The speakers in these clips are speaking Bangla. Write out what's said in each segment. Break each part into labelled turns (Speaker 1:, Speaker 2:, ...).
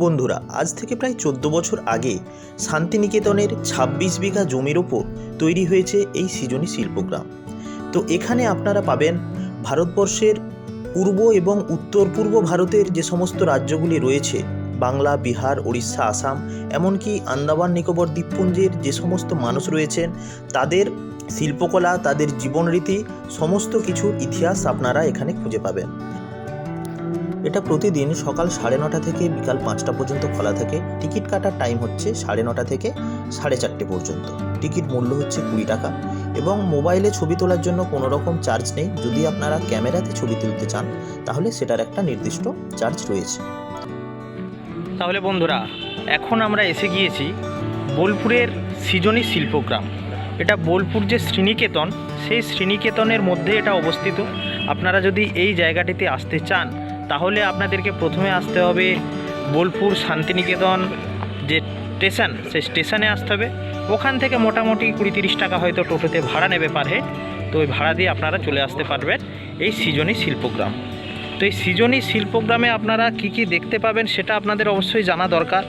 Speaker 1: বন্ধুরা, আজ থেকে প্রায় চোদ্দ বছর আগে শান্তিনিকেতনের ছাব্বিশ বিঘা জমির ওপর তৈরি হয়েছে এই সৃজনী শিল্পগ্রাম। তো এখানে আপনারা পাবেন ভারতবর্ষের পূর্ব এবং উত্তর পূর্ব ভারতের যে সমস্ত রাজ্যগুলি রয়েছে, বাংলা, বিহার উড়িষ্যা আসাম, এমনকি আন্দামান, নিকোবর, দ্বীপপুঞ্জের যে সমস্ত মানুষ রয়েছেন, তাদের শিল্পকলা, তাদের জীবনরীতি, সমস্ত কিছুর ইতিহাস আপনারা এখানে খুঁজে পাবেন। এটা প্রতিদিন সকাল সাড়ে নটা থেকে বিকাল পাঁচটা পর্যন্ত খোলা থাকে। টিকিট কাটার টাইম হচ্ছে সাড়ে নটা থেকে সাড়ে চারটে পর্যন্ত। টিকিট মূল্য হচ্ছে কুড়ি টাকা এবং মোবাইলে ছবি তোলার জন্য কোনো রকম চার্জ নেই। যদি আপনারা ক্যামেরাতে ছবি তুলতে চান, তাহলে সেটার একটা নির্দিষ্ট চার্জ রয়েছে।
Speaker 2: তাহলে বন্ধুরা, এখন আমরা এসে গিয়েছি বোলপুরের সৃজনী শিল্পগ্রাম। এটা বোলপুর যে শ্রীনিকেতন, সেই শ্রীনিকেতনের মধ্যে এটা অবস্থিত। আপনারা যদি এই জায়গাটিতে আসতে চান তাহলে আপনাদেরকে প্রথমে আসতে হবে বোলপুর শান্তিনিকেতন যে স্টেশন, সেই স্টেশনে আসতে হবে। ওখান থেকে মোটামুটি কুড়ি তিরিশ টাকা হয়তো টোটোতে ভাড়া নেবে পার হেড। তো ওই ভাড়া দিয়ে আপনারা চলে আসতে পারবেন এই সৃজনী শিল্পগ্রাম। তো এই সৃজনী শিল্পগ্রামে আপনারা কি কি দেখতে পাবেন সেটা আপনাদের অবশ্যই জানা দরকার।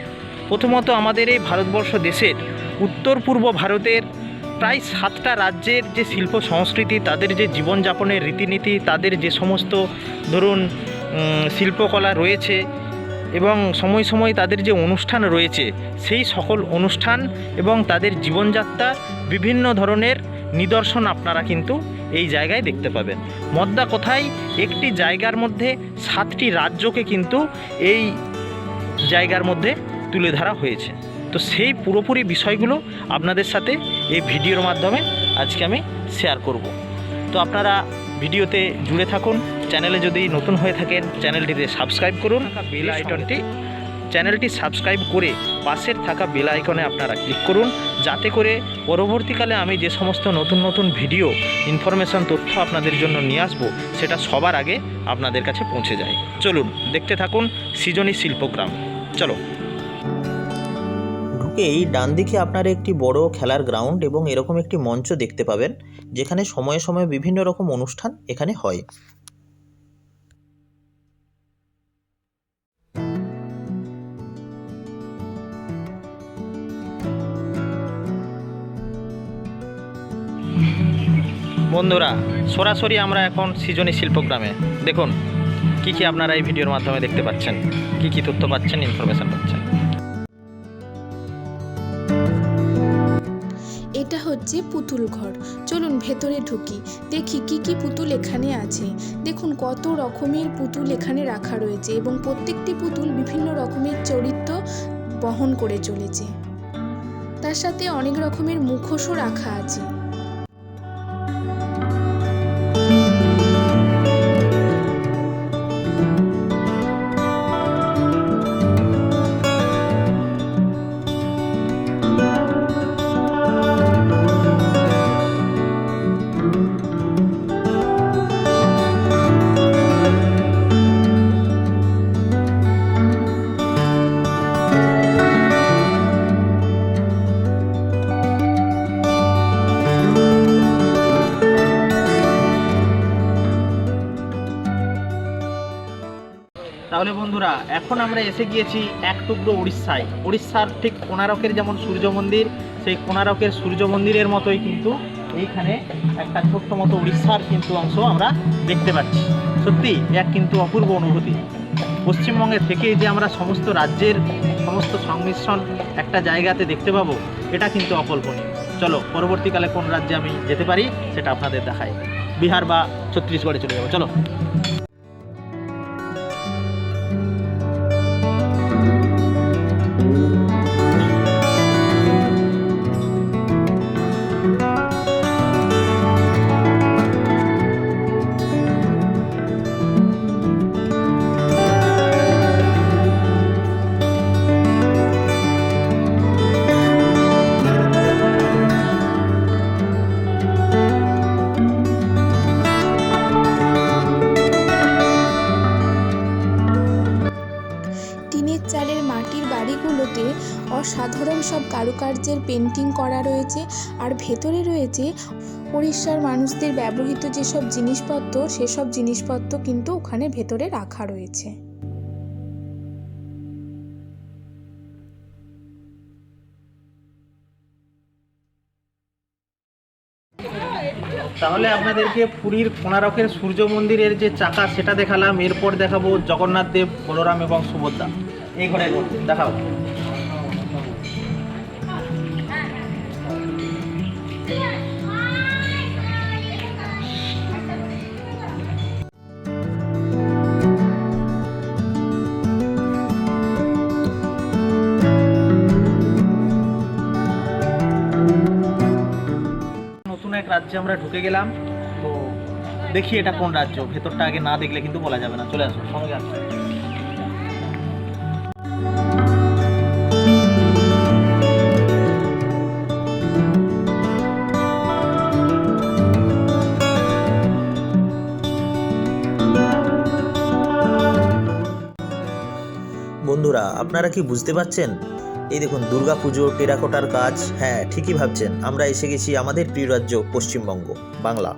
Speaker 2: প্রথমত আমাদের এই ভারতবর্ষ দেশের, উত্তর পূর্ব ভারতের প্রায় সাতটা রাজ্যের যে শিল্প সংস্কৃতি, তাদের যে জীবনযাপনের রীতিনীতি, তাদের যে সমস্ত ধরুন শিল্পকলা রয়েছে এবং সময় সময় তাদের যে অনুষ্ঠান রয়েছে, সেই সকল অনুষ্ঠান এবং তাদের জীবনযাত্রা বিভিন্ন ধরনের নিদর্শন আপনারা কিন্তু এই জায়গায় দেখতে পাবেন। মদ্দা কোথায়? একটি জায়গার মধ্যে সাতটি রাজ্যকে কিন্তু এই জায়গার মধ্যে তুলে ধরা হয়েছে। তো সেই পুরোপুরি বিষয়গুলো আপনাদের সাথে এই ভিডিওর মাধ্যমে আজকে আমি শেয়ার করব। তো আপনারা ভিডিওতে জুড়ে থাকুন চ্যানেলে যদি নতুন হয়ে থাকেন চ্যানেলটিতে সাবস্ক্রাইব করুন। বেল আইকনটি চ্যানেলটি সাবস্ক্রাইব করে পাশের থাকা বেল আইকনে আপনারা ক্লিক করুন যাতে করে পরবর্তীকালে আমি যে সমস্ত নতুন নতুন ভিডিও ইনফরমেশন তথ্য আপনাদের জন্য নিয়ে আসব সেটা সবার আগে আপনাদের কাছে পৌঁছে যায়। চলুন দেখতে থাকুন সৃজনী শিল্পগ্রাম। চলো।
Speaker 1: ঢুকেই ডান দিকে আপনারা একটি বড় খেলার গ্রাউন্ড এবং এরকম একটি মঞ্চ দেখতে পাবেন যেখানে সময়ে সময়ে বিভিন্ন রকম অনুষ্ঠান এখানে হয়।
Speaker 2: বন্ধুরা, সরাসরি আমরা এখন সৃজনী শিল্পগ্রামে। দেখুন, কি কি আপনারা এই ভিডিওর মাধ্যমে দেখতে পাচ্ছেন, কি কি তথ্য পাচ্ছেন ইনফরমেশন পাচ্ছেন।
Speaker 3: এটা হচ্ছে পুতুল ঘর। চলুন ভেতরে ঢুকি, দেখি কি কি পুতুল এখানে আছে। দেখুন, কত রকমের পুতুল এখানে রাখা রয়েছে এবং প্রত্যেকটি পুতুল বিভিন্ন রকমের চরিত্র বহন করে চলেছে। তার সাথে অনেক রকমের মুখোশও রাখা আছে।
Speaker 2: তাহলে বন্ধুরা, এখন আমরা এসে গিয়েছি এক টুকরো উড়িষ্যায়। উড়িষ্যার ঠিক কোনারকের যেমন সূর্য মন্দির, সেই কোনারকের সূর্য মন্দিরের মতোই কিন্তু এইখানে একটা ছোট্ট মতো উড়িষ্যার কিন্তু অংশ আমরা দেখতে পাচ্ছি। সত্যি, এক কিন্তু অপূর্ব অনুভূতি। পশ্চিমবঙ্গে থেকে যে আমরা সমস্ত রাজ্যের সমস্ত সংমিশ্রণ একটা জায়গাতে দেখতে পাবো, এটা কিন্তু অকল্পনীয়। চলো, পরবর্তীকালে কোন রাজ্যে আমি যেতে পারি, সেটা আপনাদের দেখাই। বিহার বা ছত্তিশগড়ে চলে যাব। চলো।
Speaker 3: অসাধারণ সব কারুকার্যের পেন্টিং করা রয়েছে। আর ভেতরে রয়েছে উড়িষ্যার মানুষদের ব্যবহৃত যেসব জিনিসপত্র, সেসব জিনিসপত্র কিন্তু ওখানে ভেতরে রাখা রয়েছে।
Speaker 2: তাহলে আপনাদেরকে পুরীর কোনারকের সূর্য মন্দিরের যে চাকা, সেটা দেখালাম। এরপর দেখাবো জগন্নাথ দেব, বলরাম এবং সুভদ্রা। এই ঘরে দেখাবো রাজ্যে আমরা ঢুকে গেলাম। তো দেখি এটা কোন রাজ্য। ভেতরটা আগে না দেখলে কিন্তু বলা যাবে না। চলে আসো, সঙ্গে আসো।
Speaker 1: বন্ধুরা, আপনারা কি বুঝতে পারছেন? এই দেখুন, দুর্গা পুজো, টেরাকোটার কাজ হ্যাঁ ঠিকই ভাবছেন। আমরা এসে গেছি আমাদের প্রিয় রাজ্য, পশ্চিমবঙ্গ, বাংলা।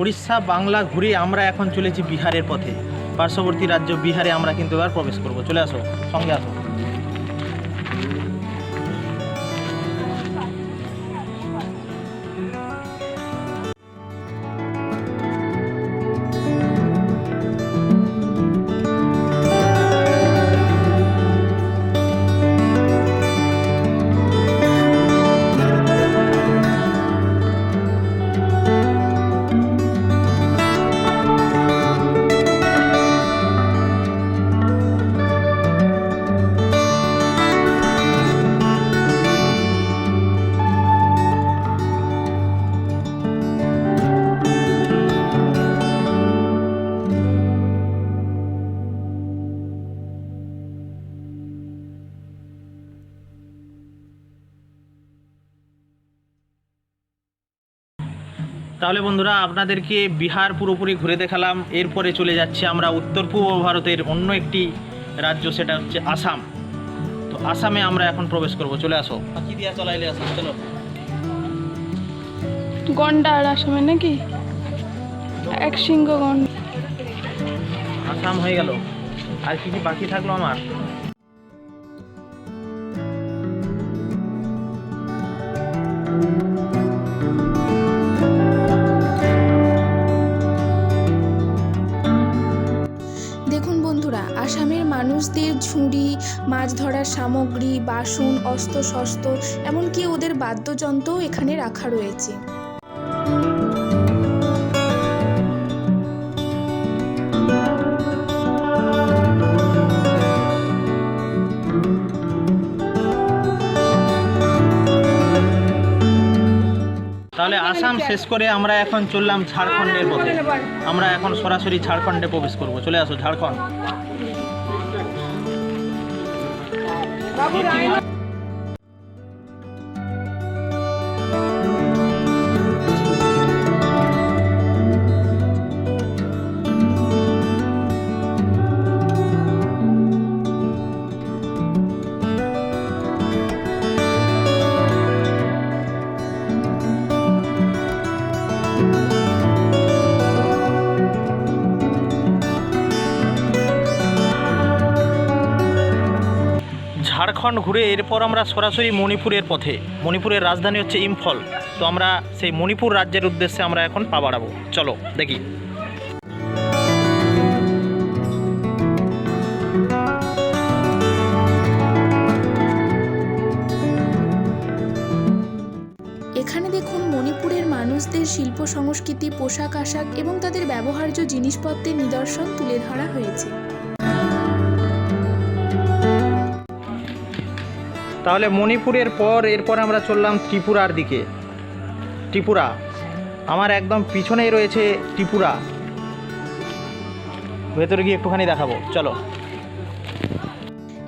Speaker 2: উড়িষ্যা, বাংলা ঘুরে আমরা এখন চলেছি বিহারের পথে। পার্শ্ববর্তী রাজ্য বিহারে আমরা কিন্তু এবার প্রবেশ করব। চলে আসো, সঙ্গে আসো। তাহলে বন্ধুরা আপনাদেরকে বিহার পুরোপুরি ঘুরে দেখালাম। এরপরে চলে যাচ্ছে আমরা উত্তর পূর্ব ভারতের অন্য একটি রাজ্য সেটা হচ্ছে আসাম। তো আসামে আমরা এখন প্রবেশ করব। চলে আসো। কি দিয়া চলাইলে আসাম চলো।
Speaker 4: গন্ডার আসামে নাকি? এক সিংহ গন্ডা
Speaker 2: আসাম হয়ে গেল। আর কি কি বাকি থাকল আমার?
Speaker 3: ঝুড়ি, মাছ ধরার সামগ্রী, বাসন, অস্ত্র শস্ত্র, এমনকি ওদের বাদ্যযন্ত্রও এখানে রাখা রয়েছে।
Speaker 2: তাহলে আসাম শেষ করে আমরা এখন চললাম ঝাড়খণ্ডের পথে। আমরা এখন সরাসরি ঝাড়খণ্ডে প্রবেশ করব। চলে আসো ঝাড়খণ্ড। Babu Rainer. ঝাড়খণ্ড ঘুরে এরপর আমরা সরাসরি মণিপুরের পথে। মণিপুরের রাজধানী হচ্ছে ইম্ফল। তো আমরা সেই মণিপুর রাজ্যের উদ্দেশ্যে আমরা এখন পা বাড়াবো। চলো, দেখি।
Speaker 3: এখানে দেখুন মণিপুরের মানুষদের শিল্প সংস্কৃতি, পোশাক আশাক এবং তাদের ব্যবহার্য জিনিসপত্রের নিদর্শন তুলে ধরা হয়েছে।
Speaker 2: তাহলে মণিপুরের পর, এরপর আমরা চললাম ত্রিপুরার দিকে। ত্রিপুরা, আমার একদম পিছনেই রয়েছে ত্রিপুরা। ভেতরে গিয়ে একটুখানি দেখাবো, চলো।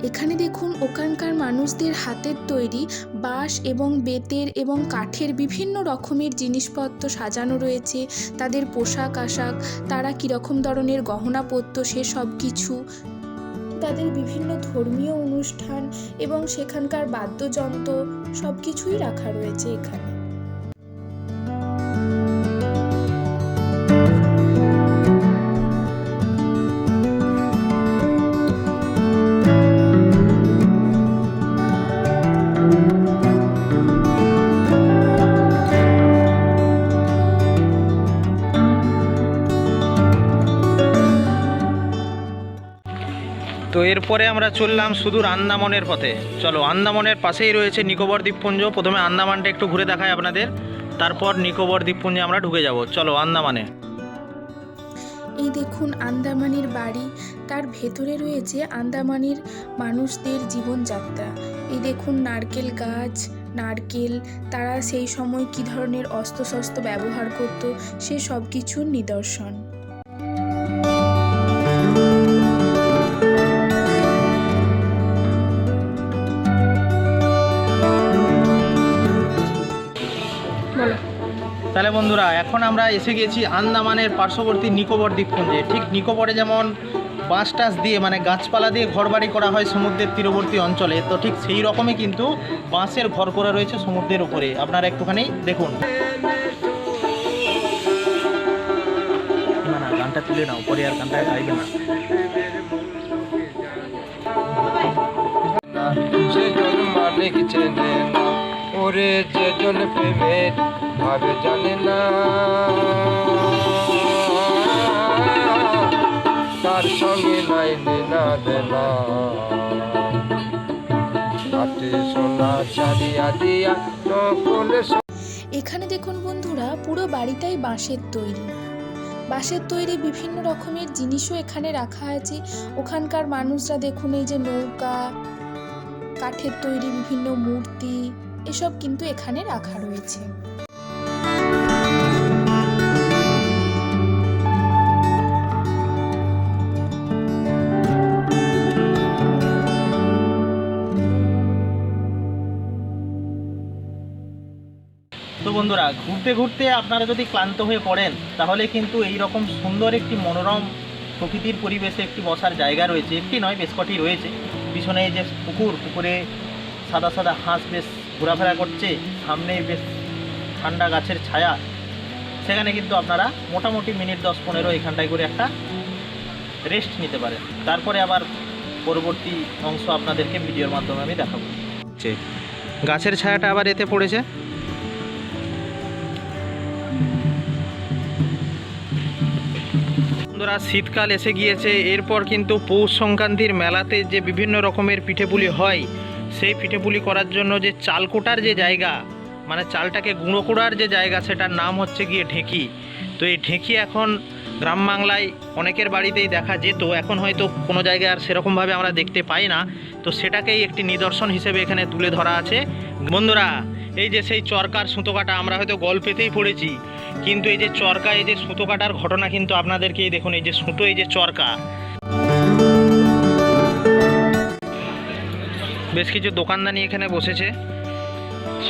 Speaker 3: এখানে দেখুন, ওখানকার মানুষদের হাতের তৈরি বাঁশ এবং বেতের এবং কাঠের বিভিন্ন রকমের জিনিসপত্র সাজানো রয়েছে। তাদের পোশাক আশাক তারা কীরকম ধরনের গহনা পরত সে সব কিছু তাদের বিভিন্ন ধর্মীয় অনুষ্ঠান এবং সেখানকার বাদ্যযন্ত্র সব কিছুই রাখা রয়েছে এখানে।
Speaker 2: এরপরে আমরা চললাম সুদূর আন্দামানের পথে। চলো, আন্দামানের পাশেই রয়েছে নিকোবর দ্বীপপুঞ্জ। প্রথমে আন্দামানটা একটু ঘুরে দেখায় আপনাদের। তারপর নিকোবর দ্বীপপুঞ্জে আমরা ঢুকে যাব। চলো, আন্দামানে।
Speaker 3: এই দেখুন আন্দামানের বাড়ি। তার ভেতরে রয়েছে আন্দামানের মানুষদের জীবনযাত্রা। এই দেখুন নারকেল গাছ, নারকেল, তারা সেই সময় কী ধরনের অস্ত্রশস্ত্র ব্যবহার করত, সে সব কিছুর নিদর্শন।
Speaker 2: বন্ধুরা, এখন আমরা এসে গেছি আন্দামানের পার্শ্ববর্তী নিকোবর দ্বীপপুঞ্জে। ঠিক নিকোবরে যেমন বাঁশ দিয়ে মানে গাছপালা দিয়ে ঘরবাড়ি করা হয় সমুদ্রের তীরবর্তী অঞ্চলে, তো ঠিক সেই রকমই কিন্তু বাঁশের ঘর করা রয়েছে সমুদ্রের উপরে। আপনারা একটুখানি দেখুন। না না, গানটা তুলে নাও, পরে আর গানটা গাইবে না।
Speaker 5: সেজন ওরে প্রেমের ভাবে জানে না। তার সঙ্গে নাই দেনা দেনা। হাতে সোনা দিয়া
Speaker 3: এখানে দেখুন বন্ধুরা, পুরো বাড়িটাই বাঁশের তৈরি। বাঁশের তৈরি বিভিন্ন রকমের জিনিসও এখানে রাখা আছে। ওখানকার মানুষরা দেখুন এই যে নৌকা, কাঠের তৈরি বিভিন্ন মূর্তি, এসব কিন্তু এখানে রাখা রয়েছে।
Speaker 2: বন্ধুরা, ঘুরতে ঘুরতে আপনারা যদি ক্লান্ত হয়ে পড়েন, তাহলে কিন্তু এই রকম সুন্দর একটি মনোরম প্রকৃতির পরিবেশে একটি বসার জায়গা রয়েছে। একটি নয়, বেশ কটি রয়েছে। পিছনে যে পুকুর, পুকুরে সাদা সাদা হাঁস বেশ ঘোরাফেরা করছে। সামনে বেশ ঠান্ডা গাছের ছায়া। সেখানে কিন্তু আপনারা মোটামুটি মিনিট দশ পনেরো এখানটায় করে একটা রেস্ট নিতে পারেন। তারপরে আবার পরবর্তী অংশ আপনাদেরকে ভিডিওর মাধ্যমে আমি দেখাবো। গাছের ছায়াটা আবার এতে পড়েছে। বন্ধুরা শীতকাল এসে গিয়েছে, এরপর কিন্তু পৌষ সংক্রান্তির মেলাতে যে বিভিন্ন রকমের পিঠেপুলি হয়, সেই পিঠেপুলি করার জন্য যে চাল কোটার যে জায়গা মানে চালটাকে গুঁড়ো করার যে জায়গা, সেটার নাম হচ্ছে গিয়ে ঢেঁকি। তো এই ঢেঁকি এখন গ্রাম বাংলায় অনেকের বাড়িতেই দেখা যেত। এখন হয়তো কোনো জায়গায় আর সেরকমভাবে আমরা দেখতে পাই না। তো সেটাকেই একটি নিদর্শন হিসেবে এখানে তুলে ধরা আছে। বন্ধুরা, এই যে সেই চরকার সুতো কাটা আমরা হয়তো গল্পেতেই পড়েছি। কিন্তু এই যে চরকা, এই যে সুতো কাটার ঘটনা কিন্তু আপনাদেরকেই দেখুন, এই যে সুতো, এই যে চরকা। বেশ কিছু দোকানদানি এখানে বসেছে।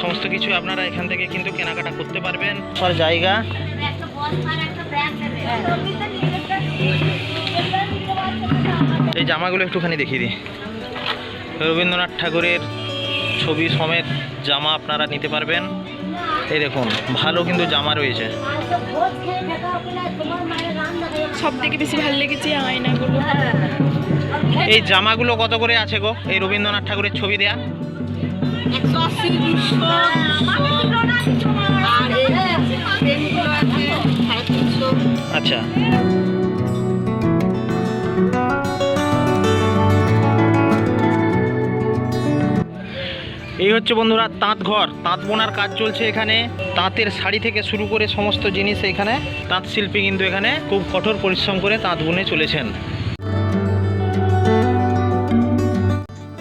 Speaker 2: সমস্ত কিছু আপনারা এখান থেকে কিন্তু কেনাকাটা করতে পারবেন। জায়গা। এই জামাগুলো একটুখানি দেখিয়ে দিই। রবীন্দ্রনাথ ঠাকুরের ছবি সমেত জামা আপনারা নিতে পারবেন। এই দেখুন ভালো কিন্তু জামা রয়েছে।
Speaker 4: সব থেকে বেশি ভালো লেগেছে আয়নাগুলো।
Speaker 2: এই জামাগুলো কত করে আছে গো? এই রবীন্দ্রনাথ ঠাকুরের ছবি দেয়া। আচ্ছা। এই হচ্ছে বন্ধুরা তাঁত ঘর। তাঁত বোনার কাজ চলছে এখানে। তাঁতের শাড়ি থেকে শুরু করে সমস্ত জিনিস এখানে। তাঁত শিল্পী কিন্তু এখানে খুব কঠোর পরিশ্রম করে তাঁত বুনে চলেছেন।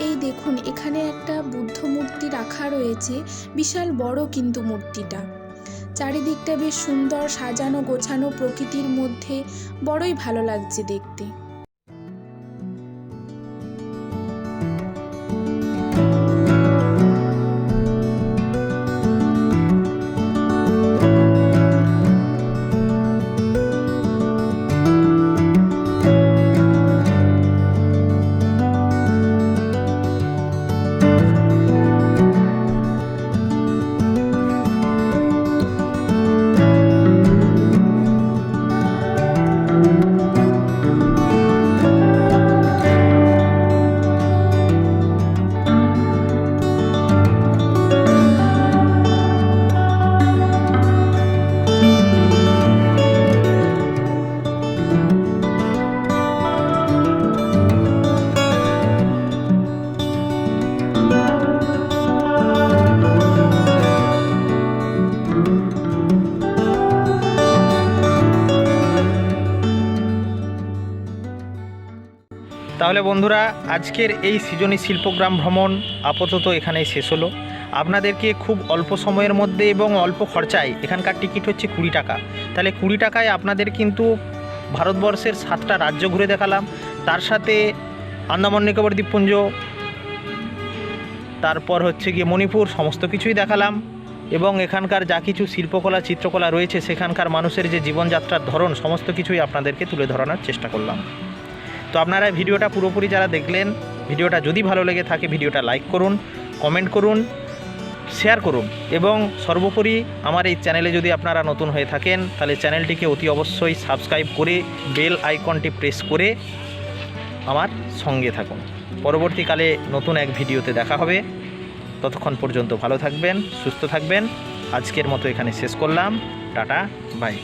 Speaker 3: এই দেখুন, এখানে একটা বুদ্ধ মূর্তি রাখা রয়েছে। বিশাল বড় কিন্তু মূর্তিটা। চারিদিকটা বেশ সুন্দর সাজানো গোছানো প্রকৃতির মধ্যে বড়ই ভালো লাগছে দেখতে।
Speaker 2: তাহলে বন্ধুরা, আজকের এই সৃজনী শিল্পগ্রাম ভ্রমণ আপাতত এখানেই শেষ হলো। আপনাদেরকে খুব অল্প সময়ের মধ্যে এবং অল্প খরচায় এখানকার টিকিট হচ্ছে কুড়ি টাকা। তাহলে কুড়ি টাকায় আপনাদের কিন্তু ভারতবর্ষের সাতটা রাজ্য ঘুরে দেখালাম। তার সাথে আন্দামান নিকোবর দ্বীপপুঞ্জ, তারপর হচ্ছে গিয়ে মণিপুর, সমস্ত কিছুই দেখালাম। এবং এখানকার যা কিছু শিল্পকলা, চিত্রকলা রয়েছে, সেখানকার মানুষের যে জীবনযাত্রার ধরন, সমস্ত কিছুই আপনাদেরকে তুলে ধরানোর চেষ্টা করলাম। তো আপনারা ভিডিওটা পুরোপুরি যারা দেখলেন, ভিডিওটা যদি ভালো লেগে থাকে, ভিডিওটা লাইক করুন কমেন্ট করুন শেয়ার করুন এবং সর্বোপরি আমার এই চ্যানেলে যদি আপনারা নতুন হয়ে থাকেন, তাহলে চ্যানেলটিকে অতি অবশ্যই সাবস্ক্রাইব করে বেল আইকনটি প্রেস করে আমার সঙ্গে থাকুন। পরবর্তীকালে নতুন এক ভিডিওতে দেখা হবে। ততক্ষণ পর্যন্ত ভালো থাকবেন, সুস্থ থাকবেন। আজকের মতো এখানে শেষ করলাম। Tata bye